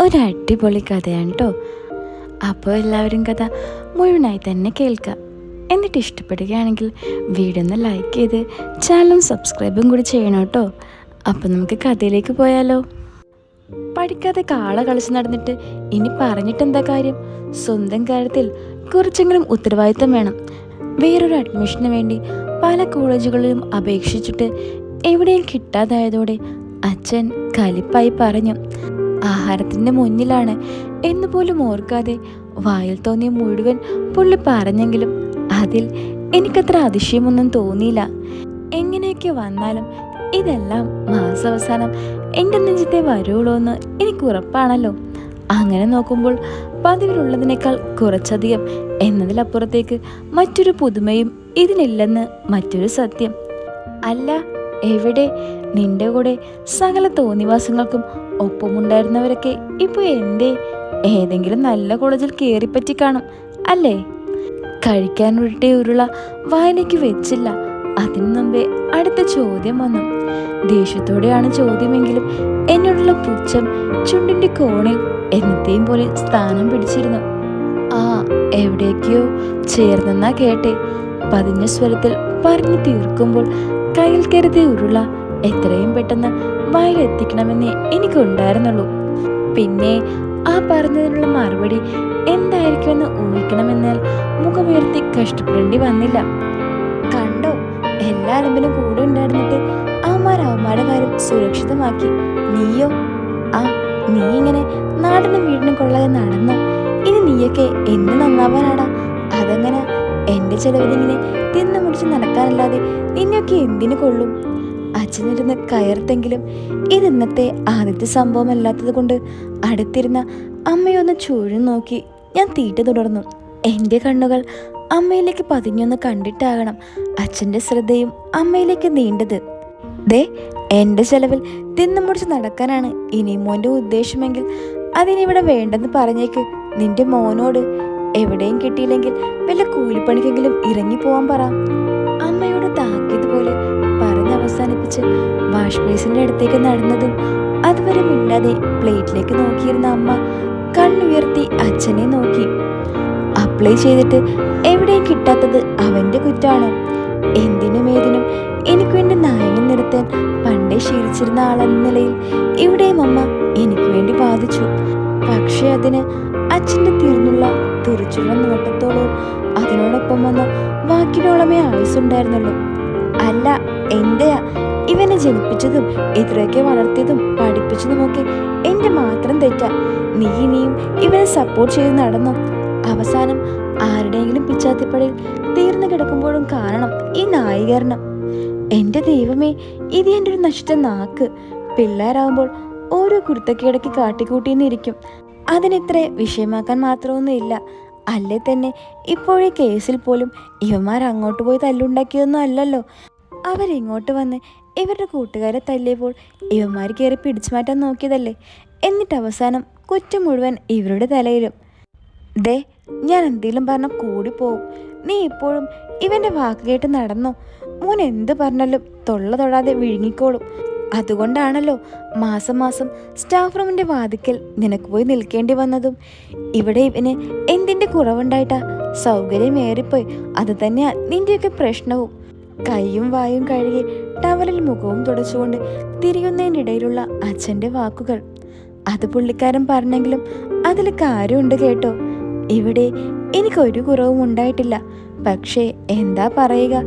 ഒരു അടിപൊളി കഥയാണ് കേട്ടോ അപ്പോൾ എല്ലാവരും കഥ മുഴുവനായി തന്നെ കേൾക്കാം. എന്നിട്ട് ഇഷ്ടപ്പെടുകയാണെങ്കിൽ വീഡിയോ ഒന്ന് ലൈക്ക് ചെയ്ത് ചാനലും സബ്സ്ക്രൈബും കൂടി ചെയ്യണം കേട്ടോ അപ്പം നമുക്ക് കഥയിലേക്ക് പോയാലോ. പഠിക്കാതെ കാള കളിച്ച് നടന്നിട്ട് ഇനി പറഞ്ഞിട്ട് എന്താ കാര്യം? സ്വന്തം കാര്യത്തിൽ കുറച്ചെങ്കിലും ഉത്തരവാദിത്തം വേണം. വേറൊരു അഡ്മിഷന് വേണ്ടി പല കോളേജുകളിലും അപേക്ഷിച്ചിട്ട് എവിടെയും കിട്ടാതായതോടെ അച്ഛൻ കലിപ്പായി പറഞ്ഞു. ആഹാരത്തിന്റെ മുന്നിലാണ് എന്ന് പോലും ഓർക്കാതെ വായിൽ തോന്നിയ മുഴുവൻ പുള്ളി പറഞ്ഞെങ്കിലും അതിൽ എനിക്കത്ര അതിശയമൊന്നും തോന്നിയില്ല. എങ്ങനെയൊക്കെ വന്നാലും ഇതെല്ലാം മാസാവസാനം എന്റെ നെഞ്ചത്തെ വരുള്ളൂ എന്ന് എനിക്ക് ഉറപ്പാണല്ലോ. അങ്ങനെ നോക്കുമ്പോൾ പതിവിലുള്ളതിനേക്കാൾ കുറച്ചധികം എന്നതിലപ്പുറത്തേക്ക് മറ്റൊരു പുതുമയും ഇതിനില്ലെന്ന് മറ്റൊരു സത്യം. അല്ല എവിടെ നിന്റെ കൂടെ സകല തോന്നിവാസങ്ങൾക്കും ഒപ്പമുണ്ടായിരുന്നവരൊക്കെ ഇപ്പോൾ എന്റെ ഏതെങ്കിലും നല്ല കോളേജിൽ കയറിപ്പറ്റി കാണും അല്ലേ? കഴിക്കാൻ ഉരുട്ടിയ ഉരുള വായനയ്ക്ക് വെച്ചില്ല. അതിനു മുമ്പേ അടുത്ത ചോദ്യം വന്നു. ദേഷ്യത്തോടെയാണ് ചോദ്യമെങ്കിലും എന്നോടുള്ള പുച്ഛം ചുണ്ടിന്റെ കോണിൽ എന്നത്തെയും പോലെ സ്ഥാനം പിടിച്ചിരുന്നു. ആ എവിടേക്കോ ചേർന്നെന്നാ കേട്ടെ. പതിഞ്ഞ സ്വരത്തിൽ പറഞ്ഞു തീർക്കുമ്പോൾ കയ്യിൽ കരുതിയ ഉരുള എത്രയും പെട്ടെന്ന് വയലെത്തിക്കണമെന്നേ എനിക്കുണ്ടായിരുന്നുള്ളൂ. പിന്നെ ആ പറഞ്ഞതിനുള്ള മറുപടി എന്തായിരിക്കുമെന്ന് ഊഹിക്കണമെന്നാൽ മുഖമുയർത്തി കഷ്ടപ്പെടേണ്ടി വന്നില്ല. കണ്ടോ എല്ലാ അലമ്പിനും കൂടെ ഉണ്ടായിരുന്നിട്ട് അവന്മാർ അവന്മാരുടെ സുരക്ഷിതമാക്കി. നീയോ? ആ നീ ഇങ്ങനെ നാടിനും വീടിനും കൊള്ളാതെ നടന്നോ? ഇനി നീയൊക്കെ എന്ത് നന്നാവാനാടാ? അതെങ്ങനെ എന്റെ ചെലവിലിങ്ങനെ തിന്നു മുടിച്ച് നടക്കാനല്ലാതെ നിന്നെയൊക്കെ എന്തിനു കൊള്ളും? അച്ഛനിരുന്ന് കയർത്തെങ്കിലും ഇത് ഇന്നത്തെ ആദ്യത്തെ സംഭവമല്ലാത്തത് കൊണ്ട് അടുത്തിരുന്ന അമ്മയൊന്ന് ചൂഴും നോക്കി ഞാൻ തീറ്റ തുടർന്നു. എന്റെ കണ്ണുകൾ അമ്മയിലേക്ക് പതിഞ്ഞൊന്ന് കണ്ടിട്ടാകണം അച്ഛന്റെ ശ്രദ്ധയും അമ്മയിലേക്ക് നീണ്ടത്. ദേ എന്റെ ചെലവിൽ തിന്നു മുടിച്ച് നടക്കാനാണ് ഇനി മോന്റെ ഉദ്ദേശമെങ്കിൽ അതിനിവിടെ വേണ്ടെന്ന് പറഞ്ഞേക്ക്. നിന്റെ മോനോട് എവിടെയും കിട്ടിയില്ലെങ്കിൽ വല്ല കൂലിപ്പണിക്കെങ്കിലും ഇറങ്ങി പോവാൻ പറ. അവസാനിപ്പിച്ച് വാഷ് ബേസിന്റെ അടുത്തേക്ക് നടന്നതും അതുവരെ മിണ്ടാതെ പ്ലേറ്റിലേക്ക് നോക്കിയിരുന്ന അമ്മ കണ്ണുയർത്തി അച്ഛനെ നോക്കി. അപ്ലൈ ചെയ്തിട്ട് എവിടെയും കിട്ടാത്തത് അവന്റെ കുറ്റാണ് എന്തിനും ഏതിനും എനിക്ക് വേണ്ടി നായകൻ നിർത്താൻ പണ്ടേ ശീലിച്ചിരുന്ന ആളെന്ന നിലയിൽ ഇവിടെയും അമ്മ എനിക്ക് വേണ്ടി ബാധിച്ചു പക്ഷേ അതിന് അച്ഛന്റെ തീർന്നുള്ള തുറച്ചുള്ള നോട്ടത്തോളവും അതിനോടൊപ്പം വന്ന വാക്കിനോളമേ ആയുസുണ്ടായിരുന്നുള്ളൂ അല്ല എന്റെയാ? ഇവനെ ജനിപ്പിച്ചതും ഇത്രയൊക്കെ വളർത്തിയതും പഠിപ്പിച്ചതുമൊക്കെ എന്റെ മാത്രം തെറ്റാ. നീ ഇനിയും ഇവനെ സപ്പോർട്ട് ചെയ്ത് നടന്നോ? അവസാനം ആരുടെയെങ്കിലും പിച്ചാത്തിപ്പടിയിൽ തീർന്നു കിടക്കുമ്പോഴും കാണണം ഈ നായകരണം എന്റെ ദൈവമേ ഇത് എന്റെ ഒരു നശിച്ച നാക്ക്. പിള്ളേരാകുമ്പോൾ ഓരോ കുരുത്തക്കേടയ്ക്ക് കാട്ടിക്കൂട്ടിയെന്നിരിക്കും അതിനിത്ര വിഷയമാക്കാൻ മാത്രമൊന്നും ഇല്ല അല്ലേ തന്നെ ഇപ്പോഴേ കേസിൽ പോലും ഇവന്മാർ അങ്ങോട്ട് പോയി തല്ലുണ്ടാക്കിയതൊന്നും അല്ലല്ലോ. അവരിങ്ങോട്ട് വന്ന് ഇവരുടെ കൂട്ടുകാരെ തല്ലിയപ്പോൾ ഇവന്മാർ കയറി പിടിച്ചു മാറ്റാൻ നോക്കിയതല്ലേ. എന്നിട്ട് അവസാനം കുറ്റം മുഴുവൻ ഇവരുടെ തലയിലും. ദേ ഞാൻ എന്തെങ്കിലും പറഞ്ഞ കൂടിപ്പോവും നീ ഇപ്പോഴും ഇവന്റെ വാക്ക് കേട്ട് നടന്നോ? മോൻ എന്ത് പറഞ്ഞാലും തൊള്ള തൊടാതെ വിഴുങ്ങിക്കോളും. അതുകൊണ്ടാണല്ലോ മാസം മാസം സ്റ്റാഫ് റൂമിന്റെ വാതിക്കൽ നിനക്ക് പോയി നിൽക്കേണ്ടി വന്നതും. ഇവിടെ ഇവന് എന്തിന്റെ കുറവുണ്ടായിട്ടാ? സൗകര്യം ഏറിപ്പോയി. അത് തന്നെയാ നിന്റെയൊക്കെ പ്രശ്നവും. കൈയും വായും കഴുകി ടവലിൽ മുഖവും തുടച്ചുകൊണ്ട് തിരിയുന്നതിനിടയിലുള്ള അച്ഛന്റെ വാക്കുകൾ. അത് പുള്ളിക്കാരൻ പറഞ്ഞെങ്കിലും അതിൽ കാര്യമുണ്ട് കേട്ടോ. ഇവിടെ എനിക്കൊരു കുറവും ഉണ്ടായിട്ടില്ല. പക്ഷേ എന്താ പറയുക?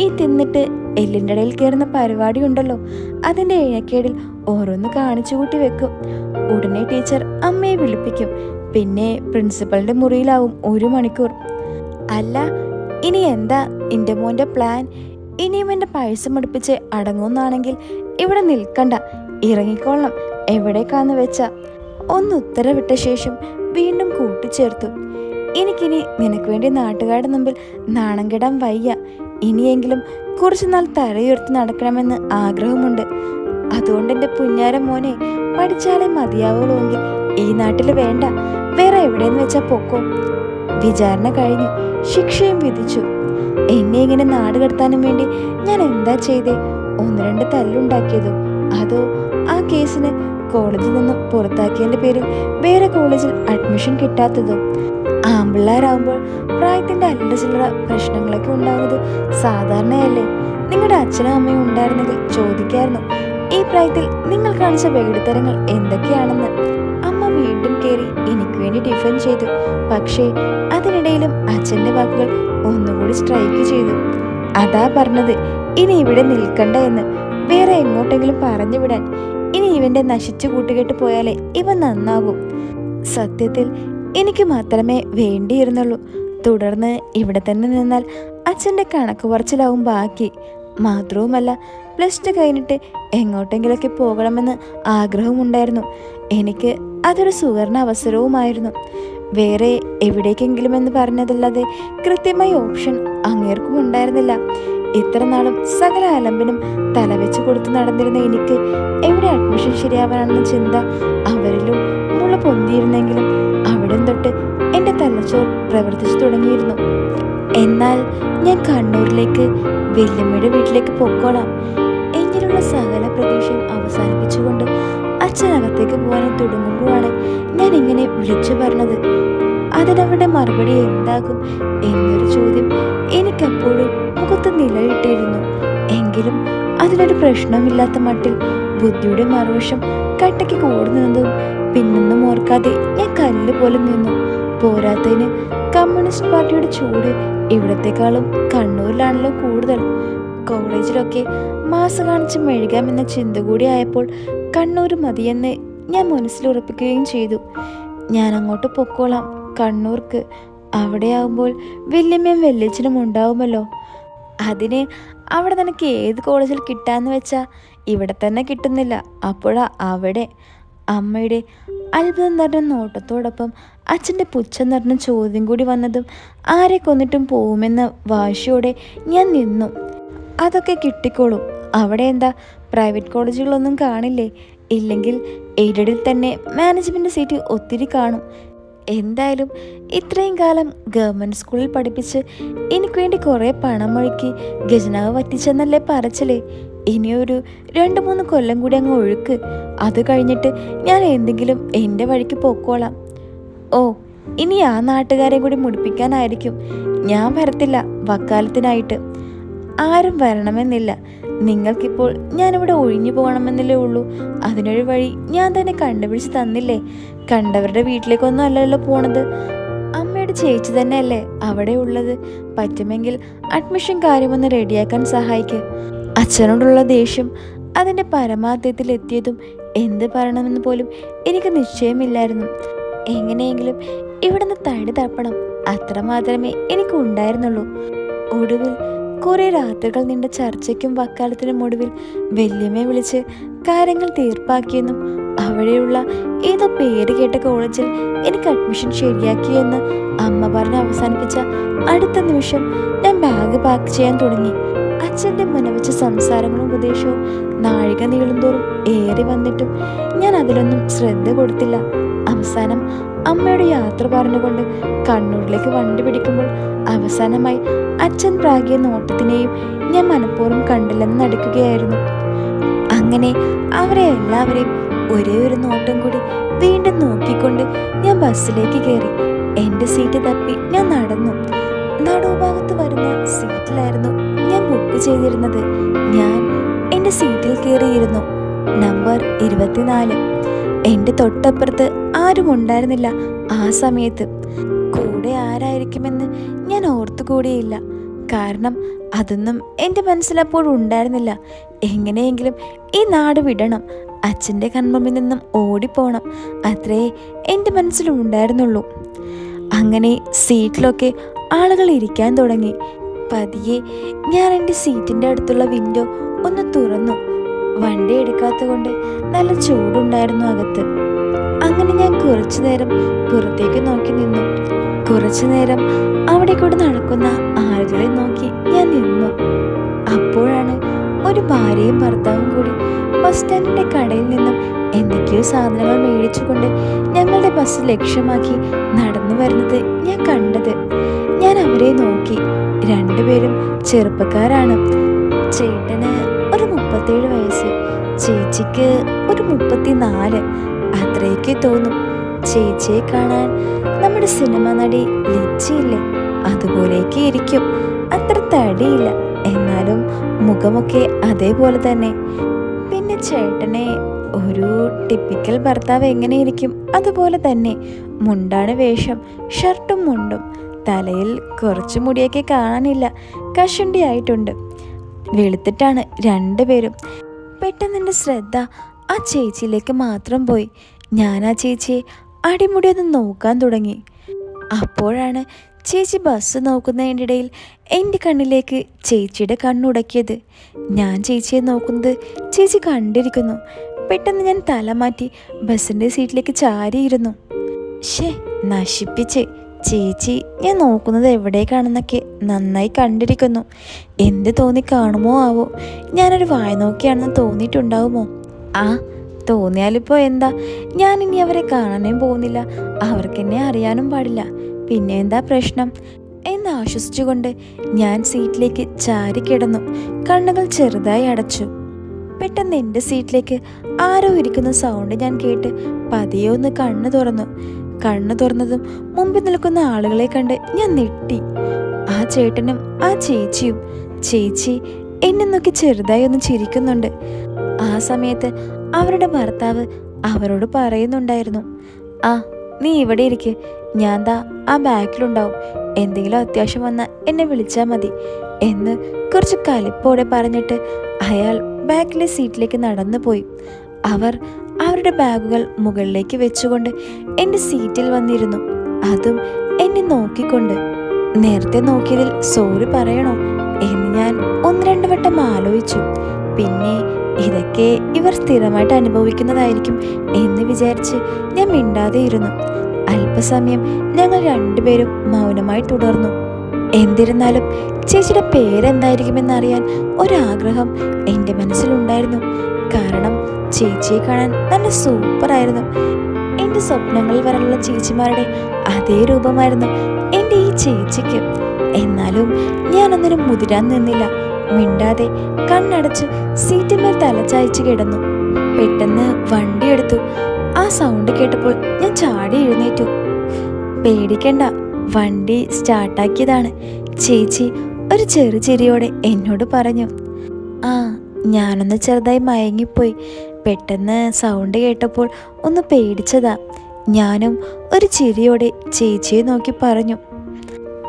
ഈ തിന്നിട്ട് എല്ലിന്റെ ഇടയിൽ കയറുന്ന പരിപാടി ഉണ്ടല്ലോ. അതിന്റെ ഇഴക്കേടിൽ ഓരോന്ന് കാണിച്ചു കൂട്ടി വെക്കും. ഉടനെ ടീച്ചർ അമ്മയെ വിളിപ്പിക്കും. പിന്നെ പ്രിൻസിപ്പളിന്റെ മുറിയിലാവും ഒരു മണിക്കൂർ. അല്ല ഇനി എന്താ? എന്റെ മോന്റെ പ്ലാൻ ഇനിയും എന്റെ പൈസ മടുപ്പിച്ച് അടങ്ങുന്നാണെങ്കിൽ ഇവിടെ നിൽക്കണ്ട. ഇറങ്ങിക്കൊള്ളണം എവിടേക്കാന്ന് വെച്ച. ഒന്ന് ഉത്തരവിട്ട ശേഷം വീണ്ടും കൂട്ടിച്ചേർത്തു. എനിക്കിനി നിനക്ക് വേണ്ടി നാട്ടുകാരുടെ മുമ്പിൽ നാണം കെടാൻ വയ്യ. ഇനിയെങ്കിലും കുറച്ചുനാൾ തലയുയർത്തി നടക്കണമെന്ന് ആഗ്രഹമുണ്ട്. അതുകൊണ്ട് എന്റെ പുഞ്ഞാര മോനെ പഠിച്ചാലേ മതിയാവുള്ളൂവെങ്കിൽ ഈ നാട്ടിൽ വേണ്ട. വേറെ എവിടെയെന്ന് വെച്ചാൽ പൊക്കോ. വിചാരണ കഴിഞ്ഞു. ശിക്ഷയും വിധിച്ചു. എന്നെ ഇങ്ങനെ നാട് കടത്താനും വേണ്ടി ഞാൻ എന്താ ചെയ്തേ? ഒന്ന് രണ്ട് തല്ലുണ്ടാക്കിയതോ? അതോ ആ കേസിന് കോളേജിൽ നിന്ന് പുറത്താക്കിയതിന്റെ പേരിൽ വേറെ കോളേജിൽ അഡ്മിഷൻ കിട്ടാത്തതോ? ആമ്പിള്ളേരാകുമ്പോൾ പ്രായത്തിന്റെ അല്ല ചില്ലറ പ്രശ്നങ്ങളൊക്കെ ഉണ്ടാകുന്നത് സാധാരണയല്ലേ? നിങ്ങളുടെ അച്ഛനും അമ്മയും ഉണ്ടായിരുന്നെങ്കിൽ ചോദിക്കായിരുന്നു. ഈ പ്രായത്തിൽ നിങ്ങൾ കാണിച്ച വേടിത്തരങ്ങൾ എന്തൊക്കെയാണെന്ന്. അമ്മ വീണ്ടും കയറി എനിക്ക് വേണ്ടി ടിഫിൻ ചെയ്തു. പക്ഷേ അതിനിടയിലും അച്ഛന്റെ വാക്കുകൾ ഒന്നുകൂടി സ്ട്രൈക്ക് ചെയ്തു. അതാ പറഞ്ഞത് ഇനി ഇവിടെ നിൽക്കണ്ട എന്ന്. വേറെ എങ്ങോട്ടെങ്കിലും പറഞ്ഞു വിടാൻ. ഇനി ഇവന്റെ നശിച്ചു കൂട്ടുകെട്ട് പോയാലേ ഇവ നന്നാകും. സത്യത്തിൽ എനിക്ക് മാത്രമേ വേണ്ടിയിരുന്നുള്ളൂ. തുടർന്ന് ഇവിടെ തന്നെ നിന്നാൽ അച്ഛന്റെ കണക്ക് പറച്ചിലാവും ബാക്കി. മാത്രവുമല്ല പ്ലസ് ടു കഴിഞ്ഞിട്ട് എങ്ങോട്ടെങ്കിലൊക്കെ പോകണമെന്ന് ആഗ്രഹമുണ്ടായിരുന്നു. എനിക്ക് അതൊരു സുവർണ അവസരവുമായിരുന്നു. വേറെ എവിടേക്കെങ്കിലും എന്ന് പറഞ്ഞതല്ലാതെ കൃത്യമായ ഓപ്ഷൻ അങ്ങേർക്കും ഉണ്ടായിരുന്നില്ല. ഇത്ര നാളും സകല അലമ്പിനും തലവെച്ച് കൊടുത്തു നടന്നിരുന്ന എനിക്ക് എവിടെ അഡ്മിഷൻ ശരിയാവാനാണെന്ന ചിന്ത അവരിലും മുള പൊന്തിയിരുന്നെങ്കിലും അവിടം തൊട്ട് എന്റെ തലച്ചോർ പ്രവർത്തിച്ചു തുടങ്ങിയിരുന്നു. എന്നാൽ ഞാൻ കണ്ണൂരിലേക്ക് വെല്ലുമ്മയുടെ വീട്ടിലേക്ക് പൊക്കോളാം. എങ്ങനെയുള്ള സകല പ്രതീക്ഷയും അവസാനിപ്പിച്ചുകൊണ്ട് അച്ഛനകത്തേക്ക് പോകാൻ തുടങ്ങുമ്പോഴാണ് ഞാൻ ഇങ്ങനെ വിളിച്ചു പറഞ്ഞത് അതിനവരുടെ മറുപടി എന്താകും എന്നൊരു ചോദ്യം എനിക്കപ്പോഴും മുഖത്ത് നിലയിട്ടിരുന്നു എങ്കിലും അതിനൊരു പ്രശ്നമില്ലാത്ത മട്ടിൽ ബുദ്ധിയുടെ മറുവശം കട്ടയ്ക്ക് കൂടുന്നതും പിന്നൊന്നും ഓർക്കാതെ ഞാൻ കല്ല് പോലെ നിന്നു. പോരാത്തതിന് കമ്മ്യൂണിസ്റ്റ് പാർട്ടിയുടെ ചൂട് ഇവിടത്തെക്കാളും കണ്ണൂരിലാണല്ലോ കൂടുതൽ. കോളേജിലൊക്കെ മാസ് കാണിച്ച് മെഴുകാമെന്ന ചിന്ത കൂടി ആയപ്പോൾ കണ്ണൂർ മതിയെന്ന് ഞാൻ മനസ്സിലുറപ്പിക്കുകയും ചെയ്തു. ഞാൻ അങ്ങോട്ട് പൊക്കോളാം. കണ്ണൂർക്ക്. അവിടെയാകുമ്പോൾ വല്യമ്മയും വല്യച്ഛനും ഉണ്ടാവുമല്ലോ. അതിന് അവിടെ നിനക്ക് ഏത് കോളേജിൽ കിട്ടാന്ന് വെച്ചാ? ഇവിടെ തന്നെ കിട്ടുന്നില്ല. അപ്പോഴാ അവിടെ അമ്മയുടെ അത്ഭുതം നിറഞ്ഞ നോട്ടത്തോടൊപ്പം അച്ഛന്റെ പുച്ഛം നിറഞ്ഞ ചോദ്യം കൂടി വന്നതും ആരെ കൊന്നിട്ടും പോവുമെന്ന വാശിയോടെ ഞാൻ നിന്നു. അതൊക്കെ കിട്ടിക്കോളും. അവിടെ എന്താ? പ്രൈവറ്റ് കോളേജുകളൊന്നും കാണില്ലേ? ഇല്ലെങ്കിൽ എയ്ഡഡിൽ തന്നെ മാനേജ്മെന്റ് സീറ്റ് ഒത്തിരി കാണും. എന്തായാലും ഇത്രയും കാലം ഗവൺമെന്റ് സ്കൂളിൽ പഠിപ്പിച്ച് എനിക്ക് വേണ്ടി കുറേ പണം മുഴുക്കി ഖജനാവ് വറ്റിച്ചെന്നല്ലേ പറച്ചില്ലേ ഇനിയൊരു രണ്ട് മൂന്ന് കൊല്ലം കൂടി അങ്ങ് ഒഴുക്ക്. അത് കഴിഞ്ഞിട്ട് ഞാൻ എന്തെങ്കിലും എന്റെ വഴിക്ക് പോക്കോളാം. ഓ ഇനി ആ നാട്ടുകാരെ കൂടി മുടിപ്പിക്കാനായിരിക്കും. ഞാൻ വരത്തില്ല വക്കാലത്തിനായിട്ട്. ആരും വരണമെന്നില്ല. നിങ്ങൾക്കിപ്പോൾ ഞാനിവിടെ ഒഴിഞ്ഞു പോകണമെന്നല്ലേ ഉള്ളൂ. അതിനൊരു വഴി ഞാൻ തന്നെ കണ്ടുപിടിച്ച് തന്നില്ലേ? കണ്ടവരുടെ വീട്ടിലേക്കൊന്നും അല്ലല്ലോ പോണത്. അമ്മയുടെ ചേച്ചി തന്നെയല്ലേ അവിടെ ഉള്ളത്. പറ്റുമെങ്കിൽ അഡ്മിഷൻ കാര്യമൊന്ന് റെഡിയാക്കാൻ സഹായിക്ക്. അച്ഛനോടുള്ള ദേഷ്യം അതിന്റെ പരമാർത്ഥത്തിൽ എത്തിയതും എന്ത് പറയണമെന്ന് പോലും എനിക്ക് നിശ്ചയമില്ലായിരുന്നു. എങ്ങനെയെങ്കിലും ഇവിടുന്ന് തടി തപ്പണം അത്രമാത്രമേ എനിക്ക് ഉണ്ടായിരുന്നുള്ളൂ ഒടുവിൽ കുറെ രാത്രികൾ നിന്റെ ചർച്ചയ്ക്കും വക്കാലത്തിനും ഒടുവിൽ വല്യമ്മയെ വിളിച്ച് കാര്യങ്ങൾ തീർപ്പാക്കിയെന്നും അവിടെയുള്ള ഏതോ പേര് കേട്ട കോളേജിൽ എനിക്ക് അഡ്മിഷൻ ശരിയാക്കിയെന്ന് അമ്മ പറഞ്ഞ് അവസാനിപ്പിച്ച അടുത്ത നിമിഷം ഞാൻ ബാഗ് പാക്ക് ചെയ്യാൻ തുടങ്ങി. അച്ഛന്റെ മുനവച്ച സംസാരങ്ങളും ഉപദേശവും നാഴിക നീളുന്തോറും ഏറി വന്നിട്ടും ഞാൻ അതിലൊന്നും ശ്രദ്ധ കൊടുത്തില്ല. അവസാനം അമ്മയുടെ യാത്ര പറഞ്ഞുകൊണ്ട് കണ്ണൂരിലേക്ക് വണ്ടി പിടിക്കുമ്പോൾ അവസാനമായി അച്ഛൻ പ്രാഗിയ നോട്ടത്തിനെയും ഞാൻ മനഃപൂർവം കണ്ടില്ലെന്ന് നടക്കുകയായിരുന്നു. അങ്ങനെ അവരെ എല്ലാവരെയും ഒരേ ഒരു നോട്ടം കൂടി വീണ്ടും നോക്കിക്കൊണ്ട് ഞാൻ ബസ്സിലേക്ക് കയറി. എന്റെ സീറ്റ് തപ്പി ഞാൻ നടന്നു. നടുഭാഗത്ത് വരുന്ന സീറ്റിലായിരുന്നു ഞാൻ ബുക്ക് ചെയ്തിരുന്നത്. ഞാൻ എന്റെ സീറ്റിൽ കയറിയിരുന്നു. നമ്പർ ഇരുപത്തിനാല്. എന്റെ തൊട്ടപ്പുറത്ത് ആരും ഉണ്ടായിരുന്നില്ല ആ സമയത്ത്. കൂടെ ആരായിരിക്കുമെന്ന് ഞാൻ ഓർത്തുകൂടിയില്ല. കാരണം അതൊന്നും എന്റെ മനസ്സിലപ്പോഴും ഉണ്ടായിരുന്നില്ല. എങ്ങനെയെങ്കിലും ഈ നാട് വിടണം. അച്ഛന്റെ കൺമുമ്പിൽ നിന്നും ഓടിപ്പോണം. അത്രേ എന്റെ മനസ്സിലുണ്ടായിരുന്നുള്ളൂ അങ്ങനെ സീറ്റിലൊക്കെ ആളുകൾ ഇരിക്കാൻ തുടങ്ങി. പതിയെ ഞാൻ എന്റെ സീറ്റിന്റെ അടുത്തുള്ള വിൻഡോ ഒന്ന് തുറന്നു. വണ്ടി എടുക്കാത്തത് കൊണ്ട് നല്ല ചൂടുണ്ടായിരുന്നു അകത്ത്. അങ്ങനെ ഞാൻ കുറച്ചു നേരം പുറത്തേക്ക് നോക്കി നിന്നു. കുറച്ചു നേരം അവിടെ കൂടെ നടക്കുന്ന ആളുകളെ നോക്കി ഞാൻ നിന്നു. അപ്പോഴാണ് ഒരു ഭാര്യയും ഭർത്താവും കൂടി ബസ് സ്റ്റാൻഡിന്റെ കടയിൽ നിന്നും എന്തൊക്കെയോ സാധനങ്ങൾ മേടിച്ചുകൊണ്ട് ഞങ്ങളുടെ ബസ് ലക്ഷ്യമാക്കി നടന്നു വരുന്നത് ഞാൻ കണ്ടത്. ഞാൻ അവരെ നോക്കി. രണ്ടുപേരും ചെറുപ്പക്കാരാണ്. ചേട്ടന് ഒരു മുപ്പത്തേഴ് വയസ്സ് ചേച്ചിക്ക് ഒരു മുപ്പത്തിനാല്. അത്രയൊക്കെ തോന്നും. ചേച്ചിയെ കാണാൻ നമ്മുടെ സിനിമ നടി ലിച്ചിയില്ലേ അതുപോലെയൊക്കെ ഇരിക്കും. അത്ര തടിയില്ല. എന്നാലും മുഖമൊക്കെ അതേപോലെ തന്നെ. പിന്നെ ചേട്ടനെ ഒരു ടിപ്പിക്കൽ ഭർത്താവ് എങ്ങനെ ഇരിക്കും അതുപോലെ തന്നെ. മുണ്ടാണ് വേഷം ഷർട്ടും മുണ്ടും. തലയിൽ കുറച്ച് മുടിയൊക്കെ കാണാനില്ല. കഷണ്ടി ആയിട്ടുണ്ട് വെളുത്തിട്ടാണ് രണ്ടുപേരും. പെട്ടെന്ന് ശ്രദ്ധ ആ ചേച്ചിയിലേക്ക് മാത്രം പോയി. ഞാൻ ആ ചേച്ചിയെ അടിമുടി ഒന്ന് നോക്കാൻ തുടങ്ങി. അപ്പോഴാണ് ചേച്ചി ബസ് നോക്കുന്നതിന്റെ ഇടയിൽ എന്റെ കണ്ണിലേക്ക് ചേച്ചിയുടെ കണ്ണുടക്കിയത് ഞാൻ ചേച്ചിയെ നോക്കുന്നത് ചേച്ചി കണ്ടിരിക്കുന്നു. പെട്ടെന്ന് ഞാൻ തല മാറ്റി ബസ്സിന്റെ സീറ്റിലേക്ക് ചാരിയിരുന്നു. ഷേ നശിപ്പിച്ച്. ചേച്ചി ഞാൻ നോക്കുന്നത് എവിടേക്കാണെന്നൊക്കെ നന്നായി കണ്ടിരിക്കുന്നു. എന്ത് തോന്നി കാണുമോ ആവോ? ഞാനൊരു വായ നോക്കിയാണെന്ന് തോന്നിയിട്ടുണ്ടാവുമോ? ആ തോന്നിയാലിപ്പോൾ എന്താ? ഞാൻ ഇനി അവരെ കാണാനും പോകുന്നില്ല. അവർക്കെന്നെ അറിയാനും പാടില്ല. പിന്നെ എന്താ പ്രശ്നം? എന്ന് ആശ്വസിച്ചുകൊണ്ട് ഞാൻ സീറ്റിലേക്ക് ചാരി കിടന്നു. കണ്ണുകൾ ചെറുതായി അടച്ചു. പെട്ടെന്ന് എന്റെ സീറ്റിലേക്ക് ആരോ ഇരിക്കുന്ന സൗണ്ട് ഞാൻ കേട്ട് പതിയെ ഒന്ന് കണ്ണു തുറന്നു. കണ്ണു തുറന്നതും മുമ്പിൽ നിൽക്കുന്ന ആളുകളെ കണ്ട് ഞാൻ നെട്ടി ആ ചേട്ടനും ആ ചേച്ചിയും. ചേച്ചി എന്നെ നോക്കി ചെറുതായി ഒന്ന് ചിരിക്കുന്നുണ്ട്. ആ സമയത്ത് അവരുടെ ഭർത്താവ് അവരോട് പറയുന്നുണ്ടായിരുന്നു. ആ നീ ഇവിടെ ഇരിക്ക്. ഞാൻ ദാ ആ ബാക്കിലുണ്ടാവും. എന്തെങ്കിലും അത്യാവശ്യം വന്നാൽ എന്നെ വിളിച്ചാൽ മതി. എന്ന് കുറച്ച് കലിപ്പോടെ പറഞ്ഞിട്ട് അയാൾ ബാക്കിലെ സീറ്റിലേക്ക് നടന്നു പോയി. അവർ അവരുടെ ബാഗുകൾ മുകളിലേക്ക് വെച്ചുകൊണ്ട് എന്റെ സീറ്റിൽ വന്നിരുന്നു. അതും എന്നെ നോക്കിക്കൊണ്ട്. നേരത്തെ നോക്കിയതിൽ സോറി പറയണോ? എന്ന് ഞാൻ ഒന്ന് രണ്ട് വട്ടം ആലോചിച്ചു. പിന്നെ ഇതൊക്കെ ഇവർ സ്ഥിരമായിട്ട് അനുഭവിക്കുന്നതായിരിക്കും എന്ന് വിചാരിച്ച് ഞാൻ മിണ്ടാതെ ഇരുന്നു അല്പസമയം ഞങ്ങൾ രണ്ടുപേരും മൗനമായി തുടർന്നു. എന്തിരുന്നാലും ചേച്ചിയുടെ പേരെന്തായിരിക്കുമെന്നറിയാൻ ഒരാഗ്രഹം എന്റെ മനസ്സിലുണ്ടായിരുന്നു. കാരണം ചേച്ചിയെ കാണാൻ നല്ല സൂപ്പറായിരുന്നു. എന്റെ സ്വപ്നങ്ങളിൽ വരാനുള്ള ചേച്ചിമാരുടെ അതേ രൂപമായിരുന്നു ചേച്ചിക്ക് എന്നാലും ഞാനൊന്നിനും മുതിരാൻ നിന്നില്ല. മിണ്ടാതെ കണ്ണടച്ച് സീറ്റിന്മേൽ തലച്ചായ്ച്ച് കിടന്നു. പെട്ടെന്ന് വണ്ടി എടുത്തു. ആ സൗണ്ട് കേട്ടപ്പോൾ ഞാൻ ചാടി എഴുന്നേറ്റു. പേടിക്കണ്ട വണ്ടി സ്റ്റാർട്ടാക്കിയതാണ്. ചേച്ചി ഒരു ചെറു ചിരിയോടെ എന്നോട് പറഞ്ഞു. ആ ഞാനൊന്ന് ചെറുതായി മയങ്ങിപ്പോയി. പെട്ടെന്ന് സൗണ്ട് കേട്ടപ്പോൾ ഒന്ന് പേടിച്ചതാ. ഞാനും ഒരു ചിരിയോടെ ചേച്ചിയെ നോക്കി പറഞ്ഞു.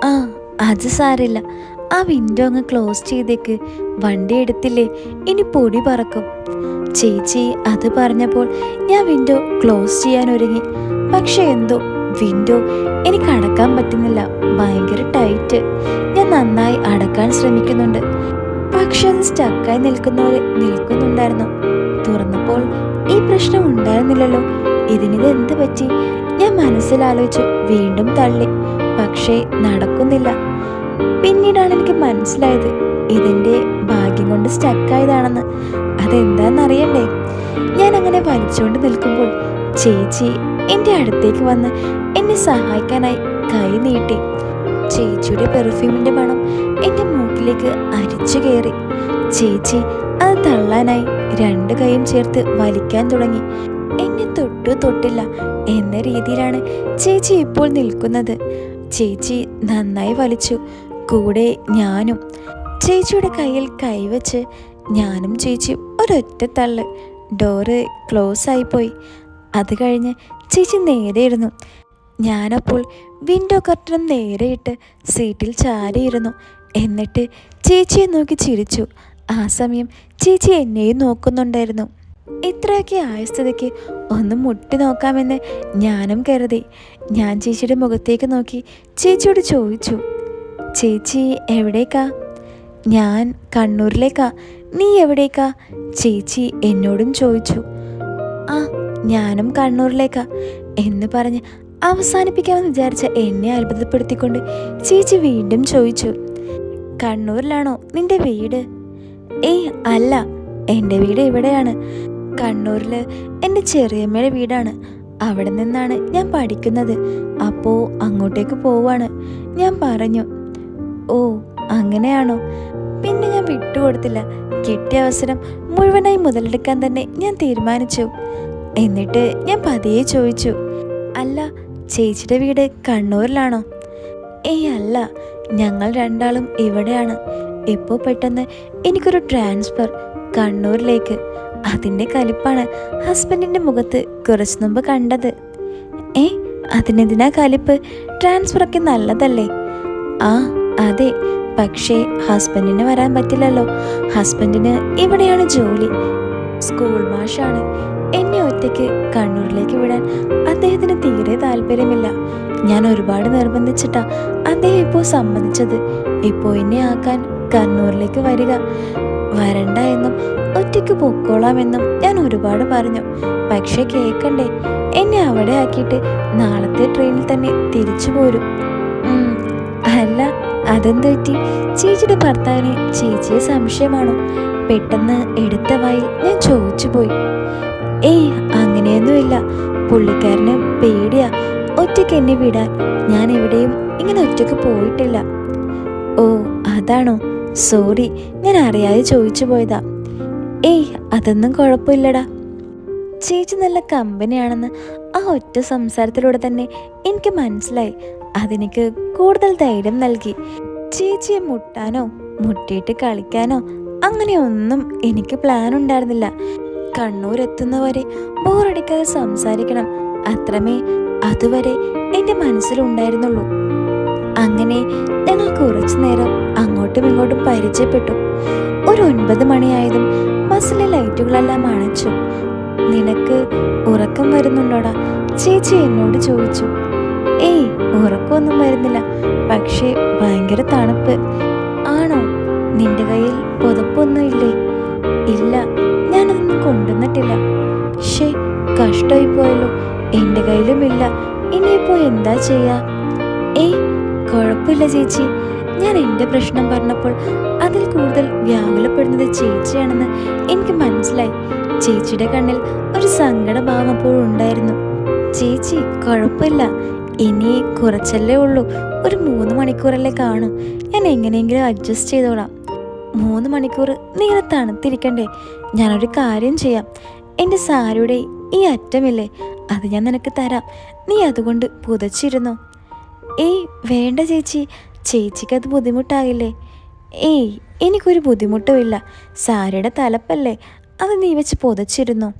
ആ അത് സാരില്ല ആ വിൻഡോ അങ്ങ് ക്ലോസ് ചെയ്തേക്ക്. വണ്ടി എടുത്തില്ലേ? ഇനി പൊടി പറക്കും. ചേച്ചി അത് പറഞ്ഞപ്പോൾ ഞാൻ വിൻഡോ ക്ലോസ് ചെയ്യാൻ ഒരുങ്ങി. പക്ഷെ എന്തോ വിൻഡോ എനിക്ക് അടക്കാൻ പറ്റുന്നില്ല. ഭയങ്കര ടൈറ്റ് ഞാൻ നന്നായി അടക്കാൻ ശ്രമിക്കുന്നുണ്ട്. പക്ഷെ അത് സ്റ്റക്കായി നിൽക്കുന്നവരെ നിൽക്കുന്നുണ്ടായിരുന്നു. തുറന്നപ്പോൾ ഈ പ്രശ്നം ഉണ്ടായിരുന്നില്ലല്ലോ. ഇതിനിത് എന്ത് പറ്റി? ഞാൻ മനസ്സിലാലോചിച്ച്. വീണ്ടും തള്ളി. പക്ഷേ നടക്കുന്നില്ല. പിന്നീടാണ് എനിക്ക് മനസ്സിലായത് ഇതിന്റെ ഭാഗ്യം കൊണ്ട് സ്റ്റക്കായതാണെന്ന്. അതെന്താണെന്നറിയണ്ടേ ഞാൻ അങ്ങനെ വലിച്ചുകൊണ്ട് നിൽക്കുമ്പോൾ ചേച്ചി എന്റെ അടുത്തേക്ക് വന്ന് എന്നെ സഹായിക്കാനായി കൈ നീട്ടി. ചേച്ചിയുടെ പെർഫ്യൂമിന്റെ മണം എന്റെ മൂക്കിലേക്ക് അരിച്ചു കയറി. ചേച്ചി അത് തള്ളാനായി രണ്ട് കൈയും ചേർത്ത് വലിക്കാൻ തുടങ്ങി. എന്നെ തൊട്ടു തൊട്ടില്ല എന്ന രീതിയിലാണ് ചേച്ചി ഇപ്പോൾ നിൽക്കുന്നത്. ചേച്ചി നന്നായി വലിച്ചു. കൂടെ ഞാനും. ചേച്ചിയുടെ കയ്യിൽ കൈവച്ച് ഞാനും ചേച്ചി ഒരൊറ്റ തള്ള്. ഡോറ് ക്ലോസ് ആയിപ്പോയി. അത് കഴിഞ്ഞ് ചേച്ചി നേരെ ഇരുന്നു. ഞാനപ്പോൾ വിൻഡോ കർട്ടനും നേരെയിട്ട് സീറ്റിൽ ചാരിയിരുന്നു. എന്നിട്ട് ചേച്ചിയെ നോക്കി ചിരിച്ചു. ആ സമയം ചേച്ചി എന്നെയും നോക്കുന്നുണ്ടായിരുന്നു. ഇത്രയൊക്കെ ആയ സ്ഥിതിക്ക് ഒന്ന് മുട്ടി നോക്കാമെന്ന് ഞാനും കരുതി. ഞാൻ ചേച്ചിയുടെ മുഖത്തേക്ക് നോക്കി ചേച്ചിയോട് ചോദിച്ചു ചേച്ചി എവിടേക്കാ? ഞാൻ കണ്ണൂരിലേക്കാ. നീ എവിടേക്കാ? ചേച്ചി എന്നോടും ചോദിച്ചു ആ ഞാനും കണ്ണൂരിലേക്കാ. എന്ന് പറഞ്ഞ് അവസാനിപ്പിക്കാമെന്ന് വിചാരിച്ച എന്നെ അത്ഭുതപ്പെടുത്തിക്കൊണ്ട് ചേച്ചി വീണ്ടും ചോദിച്ചു കണ്ണൂരിലാണോ നിന്റെ വീട്? ഏയ് അല്ല എന്റെ വീട് ഇവിടെയാണ്. കണ്ണൂരിൽ എന്റെ ചെറിയമ്മയുടെ വീടാണ്. അവിടെ നിന്നാണ് ഞാൻ പഠിക്കുന്നത്. അപ്പോ അങ്ങോട്ടേക്ക് പോവാണ്. ഞാൻ പറഞ്ഞു ഓ അങ്ങനെയാണോ? പിന്നെ ഞാൻ വിട്ടുകൊടുത്തില്ല. കിട്ടിയ അവസരം മുഴുവനായി മുതലെടുക്കാൻ തന്നെ ഞാൻ തീരുമാനിച്ചു. എന്നിട്ട് ഞാൻ പതിയെ ചോദിച്ചു അല്ല ചേച്ചിയുടെ വീട് കണ്ണൂരിലാണോ? ഏയ് അല്ല ഞങ്ങൾ രണ്ടാളും ഇവിടെയാണ്. ഇപ്പോൾ പെട്ടെന്ന് എനിക്കൊരു ട്രാൻസ്ഫർ കണ്ണൂരിലേക്ക്. അതിന്റെ കലിപ്പാണ് ഹസ്ബൻഡിന്റെ മുഖത്ത് കുറച്ച് മുമ്പ് കണ്ടത്. ഏ അതിനെതിനാ കലിപ്പ്? ട്രാൻസ്ഫറൊക്കെ നല്ലതല്ലേ? ആ അതെ. പക്ഷേ ഹസ്ബൻഡിന് വരാൻ പറ്റില്ലല്ലോ. ഹസ്ബൻഡിന് ഇവിടെയാണ് ജോലി. സ്കൂൾ മാഷാണ്. എന്നെ ഒറ്റയ്ക്ക് കണ്ണൂരിലേക്ക് വിടാൻ അദ്ദേഹത്തിന് തീരെ താല്പര്യമില്ല. ഞാൻ ഒരുപാട് നിർബന്ധിച്ചിട്ടാ അദ്ദേഹം ഇപ്പോൾ സമ്മതിച്ചത്. ഇപ്പോൾ എന്നെ ആക്കാൻ കണ്ണൂരിലേക്ക് വരിക. വരണ്ട എന്നും ഒറ്റയ്ക്ക് പൊക്കോളാമെന്നും ഞാൻ ഒരുപാട് പറഞ്ഞു. പക്ഷെ കേൾക്കണ്ടേ എന്നെ അവിടെ ആക്കിയിട്ട് നാളത്തെ ട്രെയിനിൽ തന്നെ തിരിച്ചു പോരും. അല്ല അതെന്ത് പറ്റി? ചേച്ചിയുടെ ഭർത്താവിന് ചേച്ചിയെ സംശയമാണോ? പെട്ടെന്ന് എടുത്ത വായിൽ ഞാൻ ചോദിച്ചു പോയി. ഏയ് അങ്ങനെയൊന്നുമില്ല. പുള്ളിക്കാരന് പേടിയാ. ഒറ്റയ്ക്ക് എന്നെ വിടാൻ ഞാൻ എവിടെയും ഇങ്ങനെ ഒറ്റയ്ക്ക് പോയിട്ടില്ല. ഓ അതാണോ? സോറി ഞാൻ അറിയാതെ ചോദിച്ചു പോയതാ. ഏയ് അതൊന്നും കുഴപ്പമില്ലടാ. ചേച്ചി നല്ല കമ്പനിയാണെന്ന് ആ ഒറ്റ സംസാരത്തിലൂടെ തന്നെ എനിക്ക് മനസ്സിലായി. അതെനിക്ക് കൂടുതൽ ധൈര്യം നൽകി. ചേച്ചിയെ മുട്ടാനോ മുട്ടിയിട്ട് കളിക്കാനോ അങ്ങനെ ഒന്നും എനിക്ക് പ്ലാൻ ഉണ്ടായിരുന്നില്ല. കണ്ണൂർ എത്തുന്നവരെ ബോറടിക്കാതെ സംസാരിക്കണം. അത്രമേ അതുവരെ എന്റെ മനസ്സിലുണ്ടായിരുന്നുള്ളൂ. അങ്ങനെ ഞങ്ങൾ കുറച്ചു നേരം അങ്ങോട്ടും ഇങ്ങോട്ടും പരിചയപ്പെട്ടു. ഒരു ഒൻപത് മണിയായതും ബസ്സിലെ ലൈറ്റുകളെല്ലാം അണച്ചു. നിനക്ക് ഉറക്കം വരുന്നുണ്ടോടാ? ചേച്ചി എന്നോട് ചോദിച്ചു. ഏയ് ഉറക്കമൊന്നും വരുന്നില്ല. പക്ഷേ ഭയങ്കര തണുപ്പ്. ആണോ? നിന്റെ കയ്യിൽ പുതപ്പൊന്നും ഇല്ലേ? ഇല്ല ഞാനതൊന്നും കൊണ്ടുവന്നിട്ടില്ല. ഷേ കഷ്ടമായി പോയല്ലോ എന്റെ കയ്യിലും ഇല്ല. ഇനിയിപ്പോ എന്താ ചെയ്യാ? ഏയ് കുഴപ്പമില്ല ചേച്ചി. ഞാൻ എന്റെ പ്രശ്നം പറഞ്ഞപ്പോൾ അതിൽ കൂടുതൽ വ്യാകുലപ്പെടുന്നത് ചേച്ചിയാണെന്ന് എനിക്ക് മനസ്സിലായി. ചേച്ചിയുടെ കണ്ണിൽ ഒരു സങ്കടഭാവം അപ്പോഴും ഉണ്ടായിരുന്നു. ചേച്ചി കുഴപ്പമില്ല. ഇനി കുറച്ചല്ലേ ഉള്ളൂ. ഒരു മൂന്ന് മണിക്കൂറല്ലേ കാണൂ. ഞാൻ എങ്ങനെയെങ്കിലും അഡ്ജസ്റ്റ് ചെയ്തോളാം. മൂന്ന് മണിക്കൂർ നീ ഇങ്ങനെ തണുത്തിരിക്കണ്ടേ? ഞാനൊരു കാര്യം ചെയ്യാം. എന്റെ സാരിയുടെ ഈ അറ്റമില്ലേ? അത് ഞാൻ നിനക്ക് തരാം. നീ അതുകൊണ്ട് പുതച്ചിരുന്നോ? ഏയ് വേണ്ട ചേച്ചി. ചേച്ചിക്ക് അത് ബുദ്ധിമുട്ടാകില്ലേ ഏയ് എനിക്കൊരു ബുദ്ധിമുട്ടുമില്ല. സാരിയുടെ തലപ്പല്ലേ? അത് നീ വെച്ച് പൊതച്ചിരുന്നു.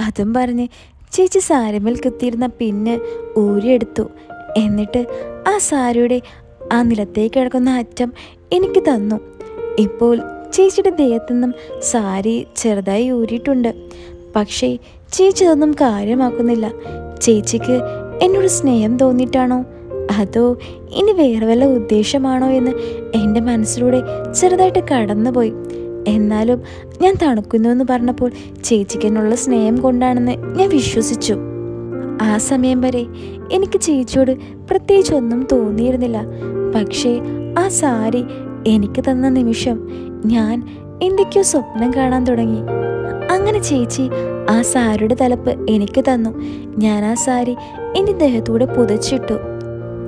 അതും പറഞ്ഞ് ചേച്ചി സാരമേൽ കുത്തിയിരുന്ന പിന്ന് ഊരിയെടുത്തു. എന്നിട്ട് ആ സാരിയുടെ ആ നിലത്തേക്ക് കിടക്കുന്ന അറ്റം എനിക്ക് തന്നു. ഇപ്പോൾ ചേച്ചിയുടെ ദേഹത്തു നിന്നും സാരി ചെറുതായി ഊരിയിട്ടുണ്ട്. പക്ഷേ ചേച്ചി അതൊന്നും കാര്യമാക്കുന്നില്ല. ചേച്ചിക്ക് എന്നോട് സ്നേഹം തോന്നിയിട്ടാണോ? അതോ ഇനി വേറെ വല്ല ഉദ്ദേശമാണോ എന്ന് എന്റെ മനസ്സിലൂടെ ചെറുതായിട്ട് കടന്നുപോയി. എന്നാലും ഞാൻ തണുക്കുന്നു എന്ന് പറഞ്ഞപ്പോൾ ചേച്ചിക്കെന്നുള്ള സ്നേഹം കൊണ്ടാണെന്ന് ഞാൻ വിശ്വസിച്ചു. ആ സമയം വരെ എനിക്ക് ചേച്ചിയോട് പ്രത്യേകിച്ച് ഒന്നും തോന്നിയിരുന്നില്ല. പക്ഷേ ആ സാരി എനിക്ക് തന്ന നിമിഷം ഞാൻ എന്തൊക്കെയോ സ്വപ്നം കാണാൻ തുടങ്ങി. അങ്ങനെ ചേച്ചി ആ സാരിയുടെ തലപ്പ് എനിക്ക് തന്നു. ഞാൻ ആ സാരി എന്റെ ദേഹത്തൂടെ പുതച്ചിട്ടു.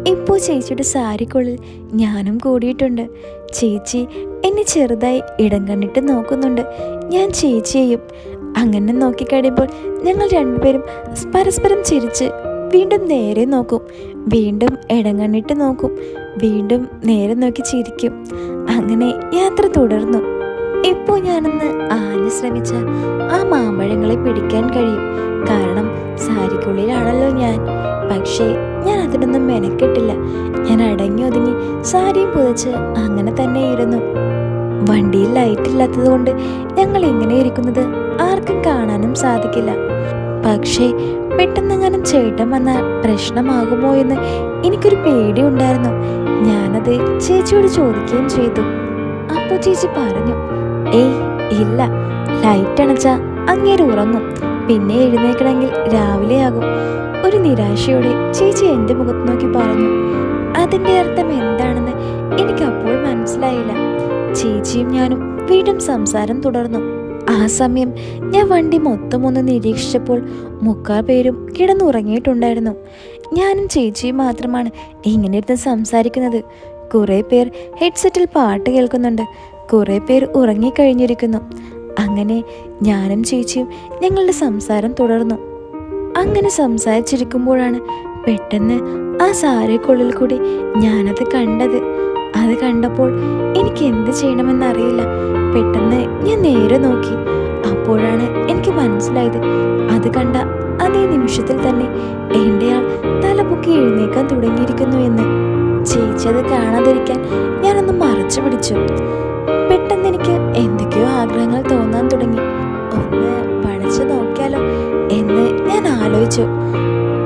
ഇപ്പോൾ ചേച്ചിയുടെ സാരിക്കുള്ളിൽ ഞാനും കൂടിയിട്ടുണ്ട്. ചേച്ചി എന്നെ ചെറുതായി ഇടം കണ്ടിട്ട് നോക്കുന്നുണ്ട്. ഞാൻ ചേച്ചിയെയും അങ്ങനെ നോക്കിക്കഴിയുമ്പോൾ ഞങ്ങൾ രണ്ടുപേരും പരസ്പരം ചിരിച്ച് വീണ്ടും നേരെ നോക്കും. വീണ്ടും ഇടം കണ്ണിട്ട് നോക്കും. വീണ്ടും നേരെ നോക്കി ചിരിക്കും. അങ്ങനെ യാത്ര തുടർന്നു. ഇപ്പോൾ ഞാനൊന്ന് ആഞ്ഞു ശ്രമിച്ച ആ മാമ്പഴങ്ങളെ പിടിക്കാൻ കഴിയും. കാരണം സാരിക്കുള്ളിലാണല്ലോ ഞാൻ. പക്ഷേ ഞാൻ അതിനൊന്നും മെനക്കെട്ടില്ല. ഞാൻ അടങ്ങി ഒതുങ്ങി സാരിയും പുതച്ച് അങ്ങനെ തന്നെ ഇരുന്നു വണ്ടിയിൽ ലൈറ്റ് ഇല്ലാത്തത് കൊണ്ട് ഞങ്ങൾ ഇങ്ങനെ ഇരിക്കുന്നത് ആർക്കും കാണാനും സാധിക്കില്ല. പക്ഷേ പെട്ടെന്നെങ്ങാനും ചേട്ടൻ വന്നാൽ പ്രശ്നമാകുമോ എന്ന് എനിക്കൊരു പേടി ഉണ്ടായിരുന്നു. ഞാനത് ചേച്ചിയോട് ചോദിക്കുകയും ചെയ്തു. അപ്പോൾ ചേച്ചി പറഞ്ഞു ഏയ് ഇല്ല. ലൈറ്റ് അണച്ചാ അങ്ങേര് ഉറങ്ങും. പിന്നെ എഴുന്നേക്കണമെങ്കിൽ രാവിലെയാകും. ഒരു നിരാശയോടെ ചേച്ചി എന്റെ മുഖത്ത് നോക്കി പറഞ്ഞു. അതിന്റെ അർത്ഥം എന്താണെന്ന് എനിക്ക് അപ്പോൾ മനസ്സിലായില്ല. ചേച്ചിയും ഞാനും വീണ്ടും സംസാരം തുടർന്നു. ആ സമയം ഞാൻ വണ്ടി മൊത്തം ഒന്ന് നിരീക്ഷിച്ചപ്പോൾ മുക്കാൽ പേരും കിടന്നുറങ്ങിയിട്ടുണ്ടായിരുന്നു. ഞാനും ചേച്ചിയും മാത്രമാണ് ഇങ്ങനെ ഇരുന്ന് സംസാരിക്കുന്നത്. കുറേ പേർ ഹെഡ്സെറ്റിൽ പാട്ട് കേൾക്കുന്നുണ്ട്. കുറേ പേർ ഉറങ്ങിക്കഴിഞ്ഞിരിക്കുന്നു. അങ്ങനെ ഞാനും ചേച്ചിയും ഞങ്ങളുടെ സംസാരം തുടർന്നു. അങ്ങനെ സംസാരിച്ചിരിക്കുമ്പോഴാണ് പെട്ടെന്ന് ആ സാരക്കുള്ളിൽ കൂടി ഞാനത് കണ്ടത്. അത് കണ്ടപ്പോൾ എനിക്ക് എന്ത് ചെയ്യണമെന്നറിയില്ല. പെട്ടെന്ന് ഞാൻ നേരെ നോക്കി. അപ്പോഴാണ് എനിക്ക് മനസ്സിലായത്. അത് കണ്ട അതേ നിമിഷത്തിൽ തന്നെ എന്റെ ആൾ തലപൊക്കി എഴുന്നേക്കാൻ തുടങ്ങിയിരിക്കുന്നു എന്ന്. ചേച്ചി അത് കാണാതിരിക്കാൻ ഞാനൊന്ന് മറച്ചു പിടിച്ചു. ആലോചിച്ചു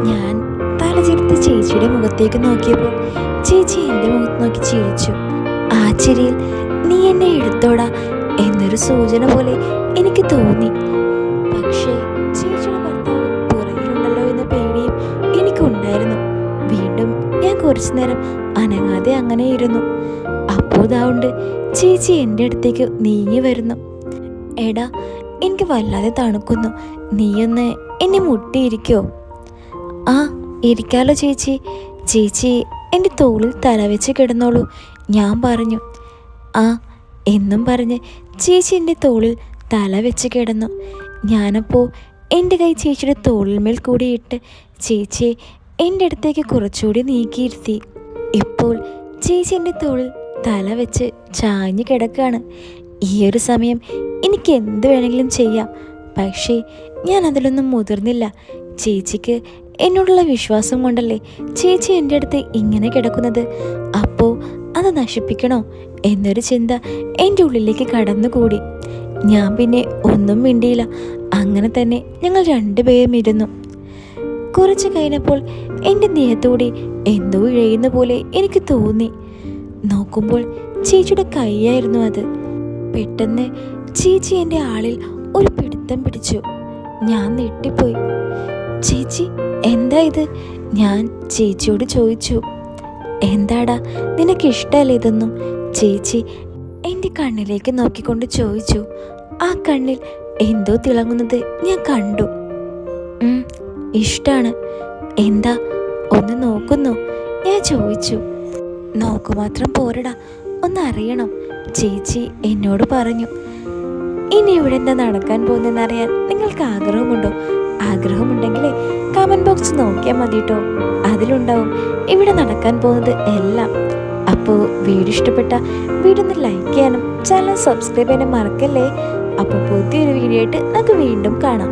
ഞാൻ തലചിരുത്തി ചേച്ചിയുടെ മുഖത്തേക്ക് നോക്കിയപ്പോൾ ചേച്ചി എന്റെ മുഖത്ത് നോക്കി ചിരിച്ചു. ആ ചിരിയിൽ നീ എന്നെ എടുത്തോടാ എന്നൊരു സൂചന പോലെ എനിക്ക് തോന്നി. പക്ഷേ ചേച്ചിയുടെ ഭർത്താവ് പുറകിലുണ്ടല്ലോ എന്ന പേടിയും എനിക്കുണ്ടായിരുന്നു വീണ്ടും ഞാൻ കുറച്ചു നേരം അനങ്ങാതെ അങ്ങനെ ഇരുന്നു. അപ്പോൾ അപ്പോതാവുണ്ട് ചേച്ചി എന്റെ അടുത്തേക്ക് നീങ്ങി വരുന്നു. എടാ എനിക്ക് വല്ലാതെ തണുക്കുന്നു. നീയൊന്ന് എന്നെ മുട്ടിയിരിക്കോ? ആ ഇരിക്കാലോ ചേച്ചി. ചേച്ചി എന്റെ തോളിൽ തലവെച്ച് കിടന്നോളൂ. ഞാൻ പറഞ്ഞു. ആ എന്നും പറഞ്ഞ് ചേച്ചി എന്റെ തോളിൽ തല വെച്ച് കിടന്നു. ഞാനപ്പോൾ എന്റെ കൈ ചേച്ചിയുടെ തോളിന്മേൽ കൂടി ഇട്ട് ചേച്ചിയെ എന്റെ അടുത്തേക്ക് കുറച്ചുകൂടി നീക്കിയിരുത്തി. ഇപ്പോൾ ചേച്ചി എന്റെ തോളിൽ തല വെച്ച് ചാഞ്ഞു കിടക്കുകയാണ്. ഈ ഒരു സമയം എനിക്ക് എന്ത് വേണമെങ്കിലും ചെയ്യാം. പക്ഷേ ഞാൻ അതിലൊന്നും മുതിർന്നില്ല. ചേച്ചിക്ക് എന്നോടുള്ള വിശ്വാസം കൊണ്ടല്ലേ ചേച്ചി എന്റെ അടുത്ത് ഇങ്ങനെ കിടക്കുന്നത്? അപ്പോൾ അത് നശിപ്പിക്കണോ? എന്നൊരു ചിന്ത എന്റെ ഉള്ളിലേക്ക് കടന്നുകൂടി. ഞാൻ പിന്നെ ഒന്നും മിണ്ടിയില്ല. അങ്ങനെ തന്നെ ഞങ്ങൾ രണ്ടുപേരും ഇരുന്നു. കുറച്ച് കഴിഞ്ഞപ്പോൾ എന്റെ നേഹത്തോടെ എന്തോ ഇഴയുന്ന പോലെ എനിക്ക് തോന്നി. നോക്കുമ്പോൾ ചേച്ചിയുടെ കൈയായിരുന്നു അത്. പെട്ടെന്ന് ചേച്ചി എന്റെ ആളിൽ ഒരു പിടുത്തം പിടിച്ചു. ഞാൻ നെട്ടിപ്പോയി ചേച്ചി എന്താ ഇത്? ഞാൻ ചേച്ചിയോട് ചോദിച്ചു. എന്താടാ നിനക്ക് ഇഷ്ടമല്ലേ ഇതൊന്നും? ചേച്ചി എന്റെ കണ്ണിലേക്ക് നോക്കിക്കൊണ്ട് ചോദിച്ചു. ആ കണ്ണിൽ എന്തോ തിളങ്ങുന്നത് ഞാൻ കണ്ടു. ഇഷ്ടാണ്. എന്താ? ഒന്ന് നോക്കുന്നു. ഞാൻ ചോദിച്ചു. നോക്കു മാത്രം പോരടാ ഒന്ന് അറിയണം. ചേച്ചി എന്നോട് പറഞ്ഞു. ഇനി ഇവിടെ എന്താ നടക്കാൻ പോകുന്നതെന്ന് അറിയാൻ നിങ്ങൾക്ക് ആഗ്രഹമുണ്ടോ? ആഗ്രഹമുണ്ടെങ്കിലേ കമന്റ് ബോക്സ് നോക്കിയാൽ മതി കേട്ടോ അതിലുണ്ടാവും. ഇവിടെ നടക്കാൻ പോകുന്നത് എല്ലാം. അപ്പോൾ വീഡിയോ ഇഷ്ടപ്പെട്ട വീടൊന്ന് ലൈക്ക് ചെയ്യാനും ചാനൽ സബ്സ്ക്രൈബ് ചെയ്യാനും മറക്കല്ലേ? അപ്പോൾ പുതിയൊരു വീഡിയോ ആയിട്ട് നമുക്ക് വീണ്ടും കാണാം.